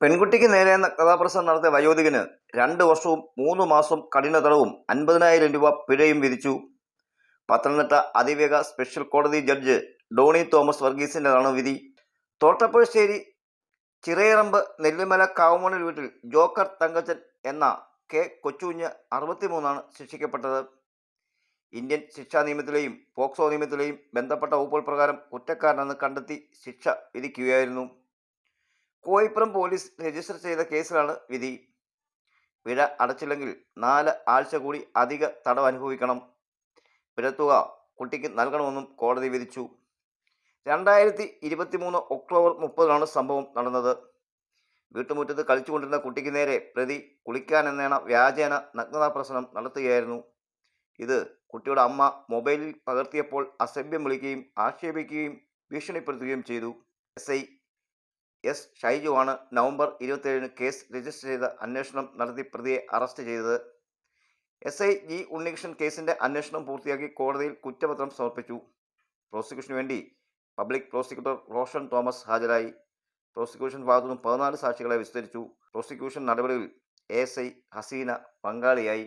പെൺകുട്ടിക്ക് നേരെ എന്ന കഥാപ്രസംഗം നടത്തിയ വയോധികന് രണ്ട് വർഷവും മൂന്ന് മാസം കഠിന തടവും അൻപതിനായിരം രൂപ പിഴയും വിധിച്ചു. പത്തനംതിട്ട അതിവേഗ സ്പെഷ്യൽ കോടതി ജഡ്ജ് ഡോണി തോമസ് വർഗീസിന്റെതാണ് വിധി. തോട്ടപ്പുഴശ്ശേരി ചിറയറമ്പ് നെല്ലിമല കാവുമണിൽ വീട്ടിൽ ജോക്കർ തങ്കച്ചൻ എന്ന കെ കൊച്ചുകുഞ്ഞ് അറുപത്തിമൂന്നാണ് ശിക്ഷിക്കപ്പെട്ടത്. ഇന്ത്യൻ ശിക്ഷാ നിയമത്തിലെയും പോക്സോ നിയമത്തിലെയും ബന്ധപ്പെട്ട വകുപ്പുകൾ പ്രകാരം കുറ്റക്കാരനെന്ന് കണ്ടെത്തി ശിക്ഷ വിധിക്കുകയായിരുന്നു. കോയിപ്പുറം പോലീസ് രജിസ്റ്റർ ചെയ്ത കേസിലാണ് വിധി. പിഴ അടച്ചില്ലെങ്കിൽ നാല് ആഴ്ച കൂടി അധിക തടവ് അനുഭവിക്കണം. പിഴത്തുക കുട്ടിക്ക് നൽകണമെന്നും കോടതി വിധിച്ചു. രണ്ടായിരത്തി ഇരുപത്തി മൂന്ന് ഒക്ടോബർ മുപ്പതിനാണ് സംഭവം നടന്നത്. വീട്ടുമുറ്റത്ത് കളിച്ചുകൊണ്ടിരുന്ന കുട്ടിക്ക് നേരെ പ്രതി കുളിക്കാൻ എന്നേണ വ്യാജേന നഗ്നതാ പ്രശ്നം നടത്തുകയായിരുന്നു. ഇത് കുട്ടിയുടെ അമ്മ മൊബൈലിൽ പകർത്തിയപ്പോൾ അസഭ്യം വിളിക്കുകയും ആക്ഷേപിക്കുകയും ഭീഷണിപ്പെടുത്തുകയും ചെയ്തു. എസ് എസ് ഷൈജുവാണ് നവംബർ ഇരുപത്തിയേഴിന് കേസ് രജിസ്റ്റർ ചെയ്ത് അന്വേഷണം നടത്തി പ്രതിയെ അറസ്റ്റ് ചെയ്തത്. എസ് ഐ ജി ഉണ്ണികൃഷ്ണൻ കേസിന്റെ അന്വേഷണം പൂർത്തിയാക്കി കോടതിയിൽ കുറ്റപത്രം സമർപ്പിച്ചു. പ്രോസിക്യൂഷന് വേണ്ടി പബ്ലിക് പ്രോസിക്യൂട്ടർ റോഷൻ തോമസ് ഹാജരായി. പ്രോസിക്യൂഷൻ ഭാഗത്തു നിന്നും പതിനാല് സാക്ഷികളെ വിസ്തരിച്ചു. പ്രോസിക്യൂഷൻ നടപടികളിൽ എ എസ് ഐ ഹസീന പങ്കാളിയായി.